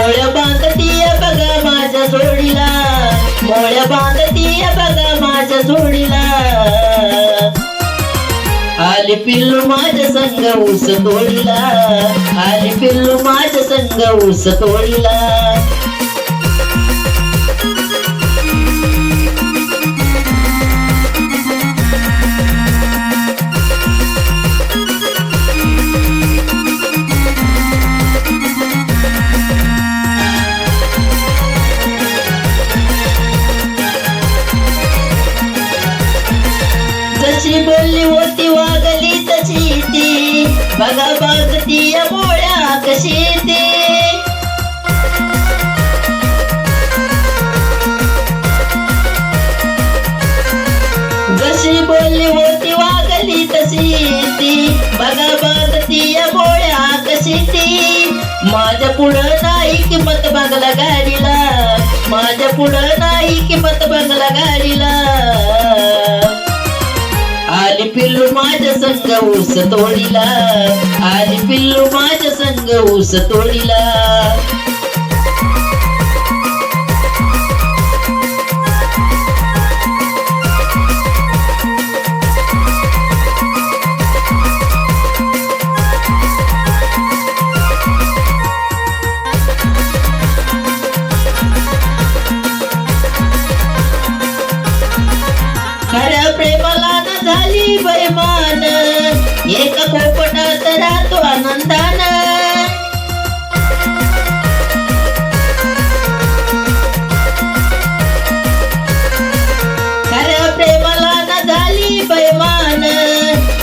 मोळ्या बांधतीय बघा माझ्या जोडीला. मोळ्या बांधतीय बघा माझ्या जोडीला. आली पिल्लू माझ्या संग ऊस तोडीला. आली पिल्लू माझ्या संग ऊस तोडीला. जशी बोलली होती वागली तशी ती. बघा बागती बोळ्या कशी ती. जशी बोलली होती वागली तशी ती. बघा बागती बोळ्या कशी ती. माझ्या पुढं नाही किंमत बंगला गाडीला. माझ्या पुढं नाही किंमत बंगला गाडीला. ऊस तोडीला. आली पिल्लू माझ्या संग ऊस तोडीला.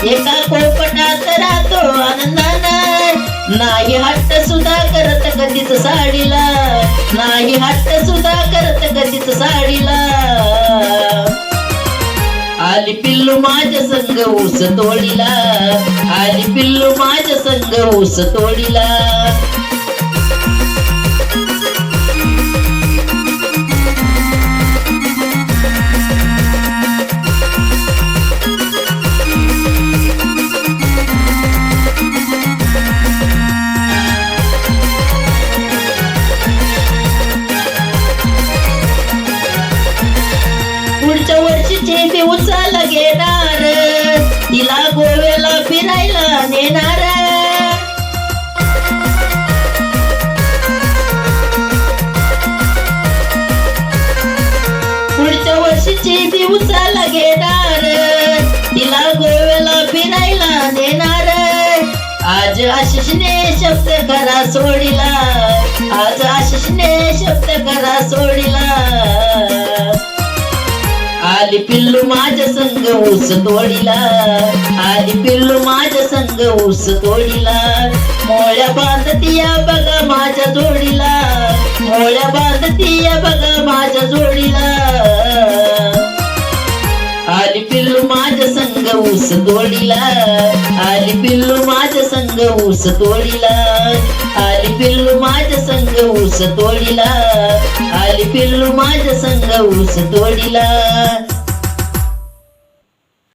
एका पोपटात राहतो आनंदानं. नाही हट्ट सुद्धा करत कधीच साडीला. नाही हट्ट सुद्धा करत कधीच साडीला. आली पिल्लू माझ्या संग ऊस तोडीला. आली पिल्लू माझ्या संग ऊस तोडीला. पुढच्या वर्षीची घेणार तिला गोव्याला फिरायला नेणार. पुढच्या वर्षीची मी उचल घेणार तिला गोव्याला फिरायला नेणार. आज आशिषने शब्द करा सोडीला. आज आशिषने शब्द करा सोडीला. संग ऊस तोडीला. आली पिल्लू माझ्या संग ऊस तोडीला. मोळ्या बांधतीया बघा माझ्या जोडीला. मोळ्या बांधतीया बघा माझ्या जोडीला. आली पिल्लू माझ्या संग ऊस तोडीला. आली पिल्लू माझ्या संग ऊस तोडीला. आली पिल्लू माझ्या संग ऊस तोडीला. आली पिल्लू माझ्या संग ऊस तोडीला.